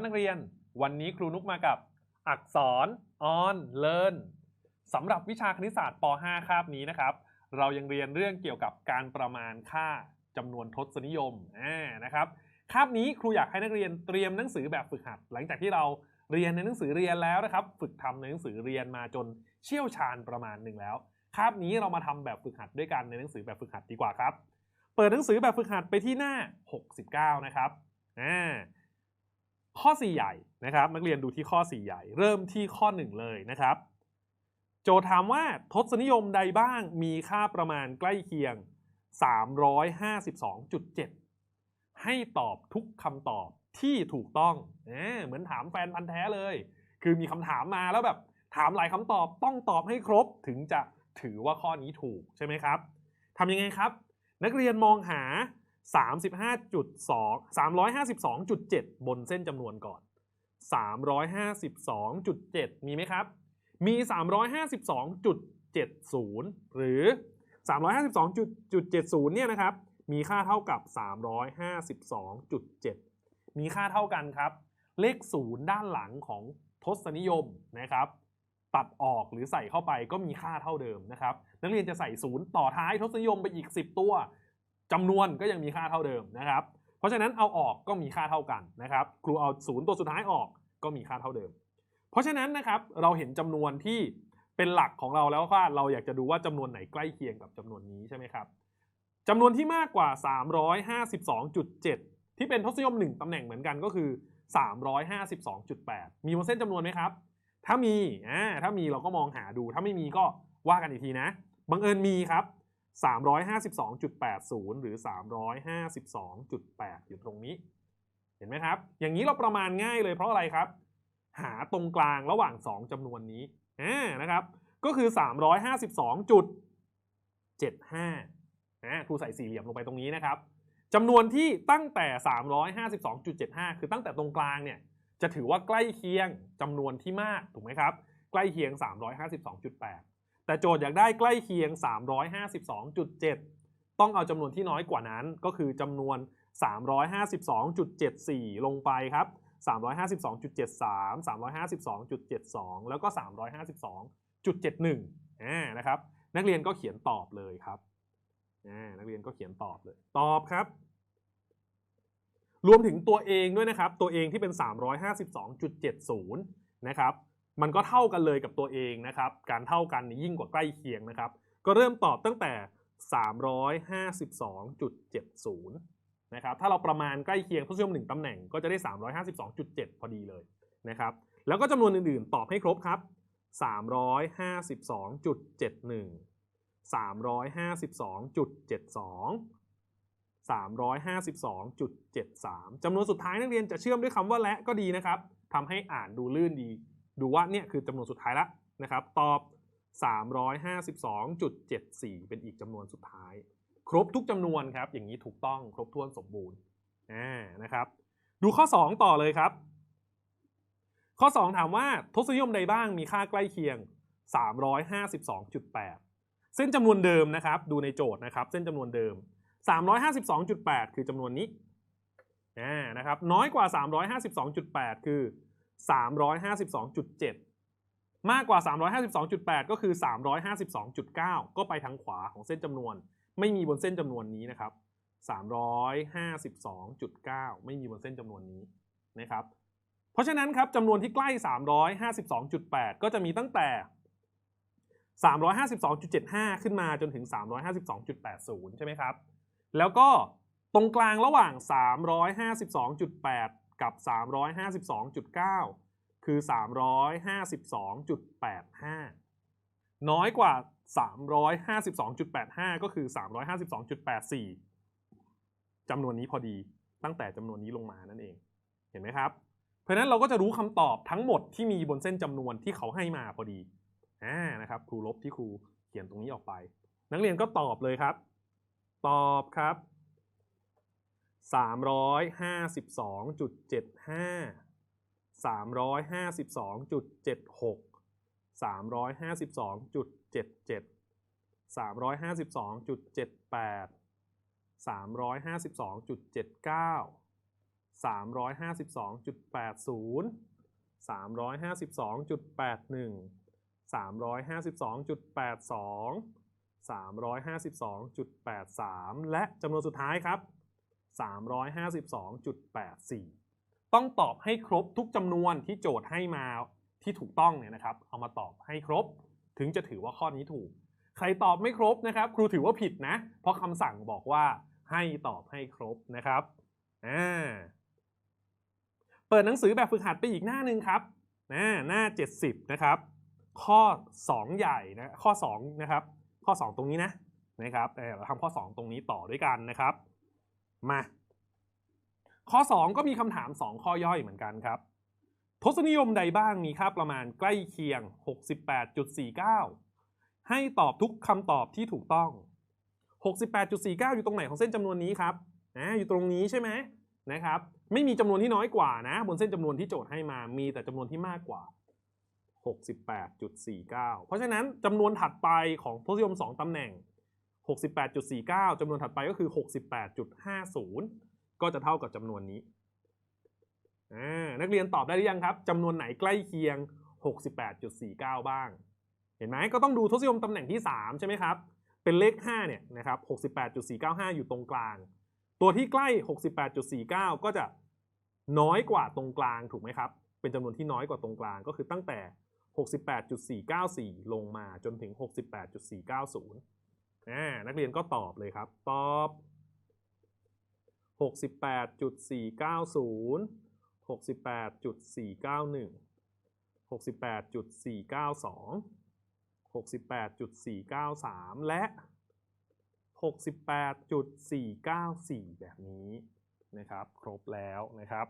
ครับนักเรียน วันนี้ครูนุกมากับ อักษร on learn สำหรับวิชาคณิตศาสตร์ป .5 คาบนี้นะครับ เรายังเรียนเรื่องเกี่ยวกับการประมาณค่าจำนวนทศนิยมนะครับคาบนี้ครูอยากให้นักเรียนเตรียมหนังสือแบบฝึกหัด หลังจากที่เราเรียนในหนังสือเรียนแล้วนะครับ ฝึกทำในหนังสือเรียนมาจนเชี่ยวชาญประมาณหนึ่งแล้วคาบนี้เรามาทำแบบฝึกหัดด้วยกันในหนังสือแบบฝึกหัดดีกว่าครับ เปิดหนังสือแบบฝึกหัดไปที่หน้า 69 นะครับอ่า ข้อ 4 ใหญ่นะครับ นักเรียนดูที่ข้อ 4 ใหญ่ เริ่มที่ข้อ 1 เลยนะครับ โจทย์ถามว่าทศนิยมใดบ้างมีค่าประมาณใกล้เคียง 352.7 ให้ตอบทุกคำตอบที่ถูกต้องเอเหมือนถามแฟนพันธ์แท้เลย คือมีคำถามมาแล้วแบบถามหลายคำตอบต้องตอบให้ครบถึงจะถือว่าข้อนี้ถูกใช่ไหมครับทำยังไงครับ นักเรียนมองหา 35.2 352.7 บนเส้นจำนวนก่อน 352.7 มีไหมครับ มี 352.70 หรือ 352.70 เนี่ยนะครับ มีค่าเท่ากับ 352.7 มีค่าเท่ากันครับ เลข 0 ด้านหลังของทศนิยมนะครับ ตัดออกหรือใส่เข้าไปก็มีค่าเท่าเดิมนะครับ นักเรียนจะใส่ 0 ต่อท้ายทศนิยมไปอีก 10 ตัว จำนวนก็ยังมีค่าเท่าเดิมนะครับ เพราะฉะนั้นเอาออกก็มีค่าเท่ากันนะครับ ครูเอาศูนย์ตัวสุดท้ายออกก็มีค่าเท่าเดิม เพราะฉะนั้นนะครับเราเห็นจำนวนที่เป็นหลักของเราแล้วว่าเราอยากจะดูว่าจำนวนไหนใกล้เคียงกับจำนวนนี้ใช่ไหมครับจำนวนที่มากกว่า 352.7 ที่เป็นทศนิยม 1ตำแหน่งเหมือนกันก็คือ 352.8 มีบนเส้นจำนวนไหมครับ ถ้ามีอ่าถ้ามีเราก็มองหาดู ถ้าไม่มีก็ว่ากันอีกทีนะ บังเอิญมีครับ 352.80 หรือ 352.8 อยู่ตรงนี้ เห็นไหมครับ อย่างนี้เราประมาณง่ายเลยเพราะอะไรครับ หาตรงกลางระหว่าง 2จำนวนนี้นะครับ ก็คือ 352.75นะครูใส่สี่เหลี่ยมลงไปตรงนี้นะครับจำนวนที่ตั้งแต่ 352.75 คือตั้งแต่ตรงกลางเนี่ยจะถือว่าใกล้เคียงจำนวนที่มากถูกไหมครับ ใกล้เคียง 352.8 แต่โจทย์อยากได้ใกล้เคียง 352.7 ต้องเอาจำนวนที่น้อยกว่านั้นก็คือจำนวน 352.74 ลงไปครับ 352.73 352.72 แล้วก็ 352.71อ่านะครับ นักเรียนก็เขียนตอบเลยครับนักเรียนก็เขียนตอบเลย ตอบครับ รวมถึงตัวเองด้วยนะครับ ตัวเองที่เป็น 352.70 นะครับ มันก็เท่ากันเลยกับตัวเองนะครับ การเท่ากันนี่ยิ่งกว่าใกล้เคียงนะครับ ก็เริ่มตอบตั้งแต่ 352.70 นะครับ ถ้าเราประมาณใกล้เคียงทศนิยม1ตำแหน่งก็จะได้ 352.7 พอดีเลยนะครับ แล้วก็จำนวนอื่นๆ ตอบให้ครบครับ 352.71 352.72 352.73 จำนวนสุดท้ายนักเรียนจะเชื่อมด้วยคำว่าและก็ดีนะครับทำให้อ่านดูลื่นดี ดูว่าเนี่ยคือจำนวนสุดท้ายแล้วนะครับ ตอบ 352.74 เป็นอีกจำนวนสุดท้าย ครบทุกจำนวนครับ อย่างนี้ถูกต้องครบถ้วนสมบูรณ์อ่านะครับ ดูข้อ 2 ต่อเลยครับ ข้อ 2 ถามว่าทศนิยมใดบ้างมีค่าใกล้เคียง 352.8 เส้นจำนวนเดิมนะครับ ดูในโจทย์นะครับ เส้นจำนวนเดิม 352.8 คือจำนวนนี้อ่านะครับ น้อยกว่า 352.8 คือ 352.7 มากกว่า 352.8 ก็คือ 352.9 ก็ไปทางขวาของเส้นจำนวน ไม่มีบนเส้นจำนวนนี้นะครับ 352.9 ไม่มีบนเส้นจำนวนนี้นะครับ เพราะฉะนั้นครับจำนวนที่ใกล้ 352.8 ก็จะมีตั้งแต่ 352.75 ขึ้นมาจนถึง 352.80 ใช่ไหมครับ แล้วก็ตรงกลางระหว่าง 352.8 กับ 352.9 คือ 352.85 น้อยกว่า 352.85 ก็คือ 352.84 จำนวนนี้พอดีตั้งแต่จำนวนนี้ลงมานั่นเอง เห็นไหมครับ เพราะนั้นเราก็จะรู้คำตอบทั้งหมดที่มีบนเส้นจำนวนที่เขาให้มาพอดีอ่านะครับครูลบที่ครูเขียนตรงนี้ออกไป นักเรียนก็ตอบเลยครับ ตอบครับ 352.75 352.76 352.77 352.78 352.79 352.80 352.81 352.82 352.83 และจำนวนสุดท้ายครับ 352.84 ต้องตอบให้ครบทุกจำนวนที่โจทย์ให้มาที่ถูกต้องเนี่ยนะครับ เอามาตอบให้ครบ ถึงจะถือว่าข้อนี้ถูก ใครตอบไม่ครบนะครับ ครูถือว่าผิดนะ เพราะคำสั่งบอกว่าให้ตอบให้ครบนะครับอ่าเปิดหนังสือแบบฝึกหัดไปอีกหน้าหนึ่งครับอ่าหน้า 70 นะครับ ข้อ 2 ใหญ่นะข้อ 2 นะครับ ข้อ 2 ตรงนี้นะนะครับเออเราทำข้อ 2 ตรงนี้ต่อด้วยกันนะครับ มา ข้อ 2 ก็มีคำถาม 2 ข้อย่อยเหมือนกันครับ ทศนิยมใดบ้างมีค่าประมาณใกล้เคียง 68.49 ให้ตอบทุกคำตอบที่ถูกต้อง 68.49 อยู่ตรงไหนของเส้นจำนวนนี้ครับอ่าอยู่ตรงนี้ใช่ไหมนะครับ ไม่มีจำนวนที่น้อยกว่านะ บนเส้นจำนวนที่โจทย์ให้มา มีแต่จำนวนที่มากกว่า 68.49 เพราะฉะนั้นจำนวนถัดไปของทศนิยม 2ตำแหน่ง 68.49จำนวนถัดไปก็คือ 68.50 ก็จะเท่ากับจำนวนนี้ นักเรียนตอบได้หรือยังครับจำนวนไหนใกล้เคียง 68.49 บ้าง เห็นไหมก็ต้องดูทศนิยมตำแหน่งที่ 3 ใช่ไหมครับ เป็นเลข 5 เนี่ยนะครับ 68.495 อยู่ตรงกลาง ตัวที่ใกล้ 68.49 ก็จะน้อยกว่าตรงกลางถูกไหมครับ เป็นจำนวนที่น้อยกว่าตรงกลางก็คือตั้งแต่ 68.494 ลงมาจนถึง 68.490 อ่านักเรียนก็ตอบเลยครับ ตอบ 68.490 68.491 68.492 68.493 และ 68.494 แบบนี้นะครับ ครบแล้วนะครับ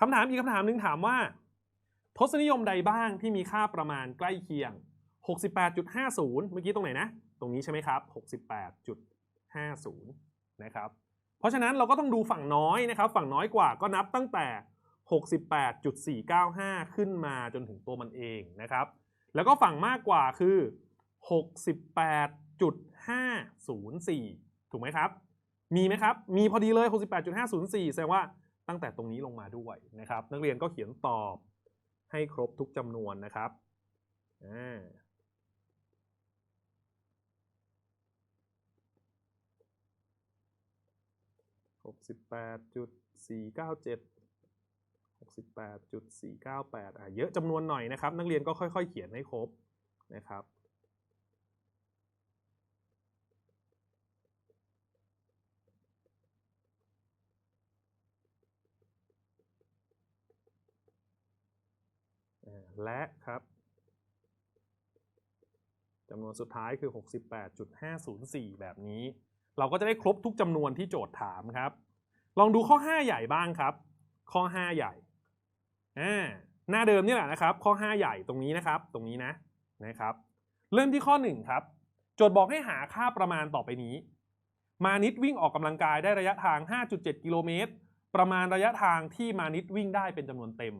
คำถามอีกคำถามหนึ่งถามว่า ทศนิยมใดบ้างที่มีค่าประมาณใกล้เคียง 68.50 เมื่อกี้ตรงไหนนะ ตรงนี้ใช่ไหมครับ 68.50 นะครับ เพราะฉะนั้นเราก็ต้องดูฝั่งน้อยนะครับ ฝั่งน้อยกว่าก็นับตั้งแต่ 68.495 ขึ้นมาจนถึงตัวมันเองนะครับ แล้วก็ฝั่งมากกว่าคือ 68.504 ถูกไหมครับ มีไหมครับ มีพอดีเลย 68.504 แสดงว่าตั้งแต่ตรงนี้ลงมาด้วยนะครับ นักเรียนก็เขียนตอบให้ครบทุกจำนวนนะครับอ่า กสิบแปดจุดสี่เก้าเจ็ดหกสิบแปดจุดสี่เก้าแปดอะเยอะจำนวนหน่อยนะครับ นักเรียนก็ค่อย ๆ เขียนให้ครบนะครับและครับจำนวนสุดท้ายคือ 68.504 แบบนี้ เราก็จะได้ครบทุกจำนวนที่โจทย์ถามครับ ลองดูข้อ 5 ใหญ่บ้างครับ ข้อ 5 ใหญ่อ่าหน้าเดิมนี่แหละนะครับ ข้อ 5 ใหญ่ตรงนี้นะครับ ตรงนี้นะนะครับ เริ่มที่ข้อ 1 ครับ โจทย์บอกให้หาค่าประมาณต่อไปนี้ มานิดวิ่งออกกำลังกายได้ระยะทาง 5.7 กิโลเมตร ประมาณระยะทางที่มานิดวิ่งได้เป็นจำนวนเต็ม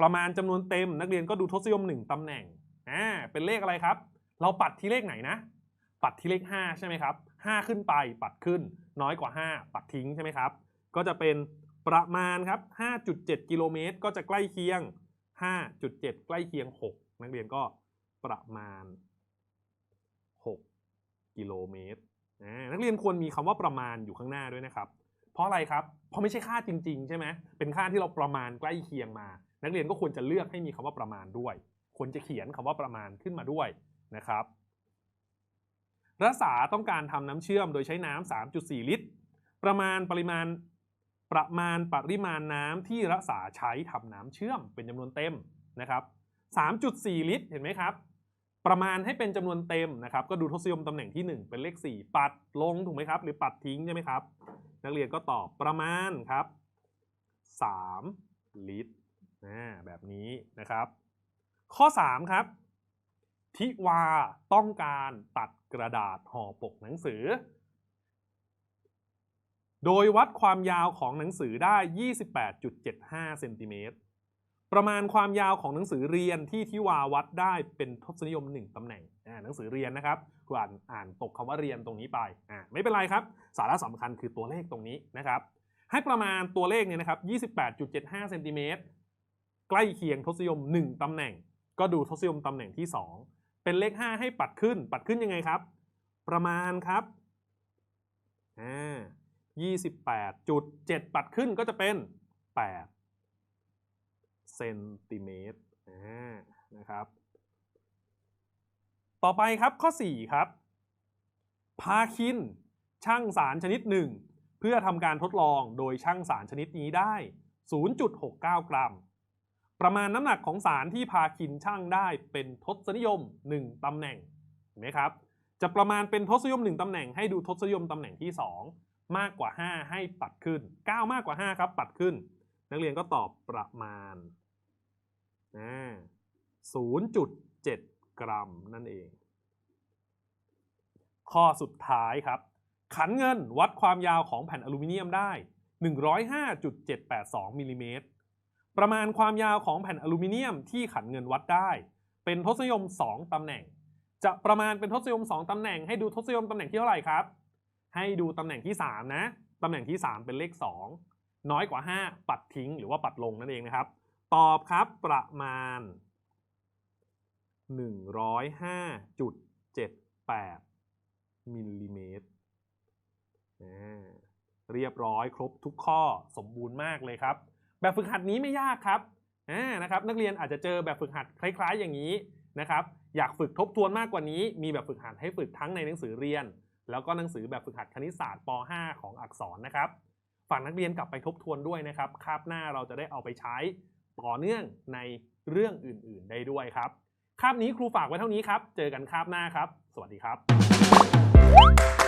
ประมาณจำนวนเต็ม นักเรียนก็ดูทศนิยม 1ตำแหน่งอ่าเป็นเลขอะไรครับ เราปัดที่เลขไหนนะ ปัดที่เลข 5 ใช่ไหมครับ 5 ขึ้นไปปัดขึ้น น้อยกว่า 5 ปัดทิ้งใช่ไหมครับ ก็จะเป็นประมาณครับ 5.7 กิโลเมตร ก็จะใกล้เคียง 5.7 ใกล้เคียง 6 นักเรียนก็ประมาณ 6 กิโลเมตรนักเรียนควรมีคำว่าประมาณอยู่ข้างหน้าด้วยนะครับ เพราะอะไรครับ เพราะไม่ใช่ค่าจริง ๆ ใช่ไหมเป็นค่าที่เราประมาณใกล้เคียงมา นักเรียนก็ควรจะเลือกให้มีคำว่าประมาณด้วย ควรจะเขียนคำว่าประมาณขึ้นมาด้วยนะครับ รักษาต้องการทำน้ำเชื่อมโดยใช้น้ำ3.4 ลิตร ประมาณปริมาณประมาณปริมาณน้ำที่รักษาใช้ทำน้ำเชื่อมเป็นจำนวนเต็มนะครับ 3.4 ลิตรเห็นไหมครับ ประมาณให้เป็นจำนวนเต็มนะครับ ก็ดูทศนิยมตำแหน่งที่ 1 เป็นเลข 4 ปัดลงถูกไหมครับ หรือปัดทิ้งใช่ไหมครับ นักเรียนก็ตอบประมาณครับ 3 ลิตรนะแบบนี้นะครับ ข้อ 3 ครับ ทิวาต้องการตัดกระดาษห่อปกหนังสือ โดยวัดความยาวของหนังสือได้ 28.75 เซนติเมตร ประมาณความยาวของหนังสือเรียนที่ทิวาวัดได้เป็นทศนิยม 1ตำแหน่งหนังสือเรียนนะครับครูอ่านอ่านตกคำว่าเรียนตรงนี้ไป ไม่เป็นไรครับ สาระสำคัญคือตัวเลขตรงนี้นะครับให้ประมาณตัวเลขเนี่ยนะครับ 28.75 เซนติเมตร ใกล้เคียงทศนิยม 1 ตำแหน่ง ก็ดูทศนิยมตำแหน่งที่ 2 เป็นเลข 5 ให้ปัดขึ้น ปัดขึ้นยังไงครับ ประมาณครับอ่า28.7 ปัดขึ้นก็จะเป็น 8 เซนติเมตรอ่านะครับ ต่อไปครับข้อ 4 ครับ พาคินช่างสารชนิดหนึ่ง เพื่อทำการทดลองโดยช่างสารชนิดนี้ได้ 0.69 กรัม ประมาณน้ำหนักของสารที่พาคินช่างได้เป็นทศนิยม 1ตำแหน่งเห็นไหมครับ จะประมาณเป็นทศนิยม 1ตำแหน่งให้ดูทศนิยมตำแหน่งที่ 2 มากกว่า 5 ให้ปัดขึ้น 9 มากกว่า 5 ครับปัดขึ้น นักเรียนก็ตอบประมาณ0.7 กรัมนั่นเอง ข้อสุดท้ายครับ ขันเงินวัดความยาวของแผ่นอลูมิเนียมได้ 105.782มิลลิเมตร ประมาณความยาวของแผ่นอลูมิเนียมที่ขันเงินวัดได้ เป็นทศนิยม 2 ตำแหน่ง จะประมาณเป็นทศนิยม 2 ตำแหน่ง ให้ดูทศนิยมตำแหน่งที่เท่าไหร่ครับ ให้ดูตำแหน่งที่ 3 นะ ตำแหน่งที่ 3 เป็นเลข 2 น้อยกว่า 5 ปัดทิ้งหรือว่าปัดลงนั่นเองนะครับ ตอบครับประมาณ 105.78มิลลิเมตรเรียบร้อยครบทุกข้อสมบูรณ์มากเลยครับ แบบฝึกหัดนี้ไม่ยากครับอ่านะครับนักเรียนอาจจะเจอแบบฝึกหัดคล้าย ๆ อย่างนี้นะครับอยากฝึกทบทวนมากกว่านี้ มีแบบฝึกหัดให้ฝึกทั้งในหนังสือเรียน แล้วก็หนังสือแบบฝึกหัดคณิตศาสตร์ป .5 ของอักษรนะครับฝากนักเรียนกลับไปทบทวนด้วยนะครับคาบหน้าเราจะได้เอาไปใช้ต่อเนื่องในเรื่องอื่น ๆ ได้ด้วยครับคาบนี้ครูฝากไว้เท่านี้ครับ เจอกันคาบหน้าครับ สวัสดีครับ